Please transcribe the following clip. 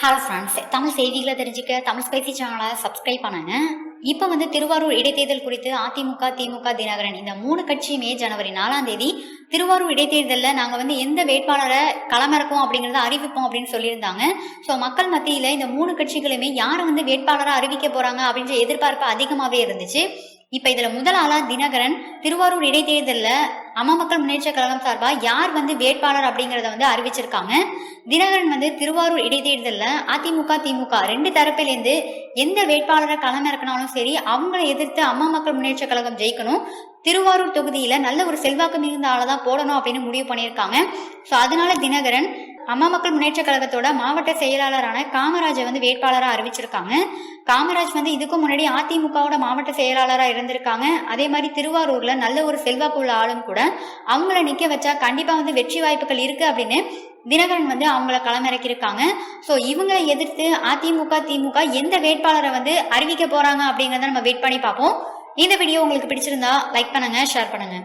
Hello friends Tamil செய்திகளை தெரிஞ்சுக்க Tamil spicy சேனலை சப்ஸ்கிரைப் பண்ணுங்க. இப்போ வந்து திருவாரூர் இடைத்தேர்தல் குறித்து அதிமுக திமுக தினகரன் இந்த மூணு கட்சியுமே ஜனவரி நாலாம் தேதி திருவாரூர் இடைத்தேர்தலில் நாங்கள் வந்து எந்த வேட்பாளரை களமிறக்கும் அப்படிங்கிறத அறிவிப்போம் அப்படின்னு சொல்லியிருந்தாங்க. ஸோ மக்கள் மத்தியில் இந்த மூணு கட்சிகளுமே யாரை வந்து வேட்பாளராக அறிவிக்க போகிறாங்க அப்படின்ற எதிர்பார்ப்பு அதிகமாகவே இருந்துச்சு. இப்போ இதில் முதல் தினகரன் திருவாரூர் இடைத்தேர்தலில் அம்மா மக்கள் முன்னேற்ற கழகம் சார்பாக யார் வந்து வேட்பாளர் அப்படிங்கிறத வந்து அறிவிச்சிருக்காங்க. தினகரன் வந்து திருவாரூர் இடைத்தேர்தலில் அதிமுக திமுக ரெண்டு தரப்பிலேருந்து எந்த வேட்பாளரை களமிறக்கினாலும் சரி அவங்கள எதிர்த்து அம்மா மக்கள் முன்னேற்ற கழகம் ஜெயிக்கணும். திருவாரூர் தொகுதியில் நல்ல ஒரு செல்வாக்கு மிகுந்த ஆளை தான் போடணும் அப்படின்னு முடிவு பண்ணியிருக்காங்க. ஸோ அதனால தினகரன் அம்மா மக்கள் முன்னேற்ற கழகத்தோட மாவட்ட செயலாளரான காமராஜை வந்து வேட்பாளராக அறிவிச்சிருக்காங்க. காமராஜ் வந்து இதுக்கு முன்னாடி அதிமுகவோட மாவட்ட செயலாளராக இருந்திருக்காங்க. அதே மாதிரி திருவாரூர்ல நல்ல ஒரு செல்வாக்கு உள்ள ஆளும் கூட அவங்கள நிக்க வச்சா கண்டிப்பா வந்து வெற்றி வாய்ப்புகள் இருக்கு அப்படின்னு தினகரன் வந்து அவங்கள களமிறக்கியிருக்காங்க. ஸோ இவங்களை எதிர்த்து அதிமுக திமுக எந்த வேட்பாளரை வந்து அறிவிக்க போறாங்க அப்படிங்கிறத நம்ம வெயிட் பண்ணி பார்ப்போம். இந்த வீடியோ உங்களுக்கு பிடிச்சிருந்தா லைக் பண்ணுங்க ஷேர் பண்ணுங்க.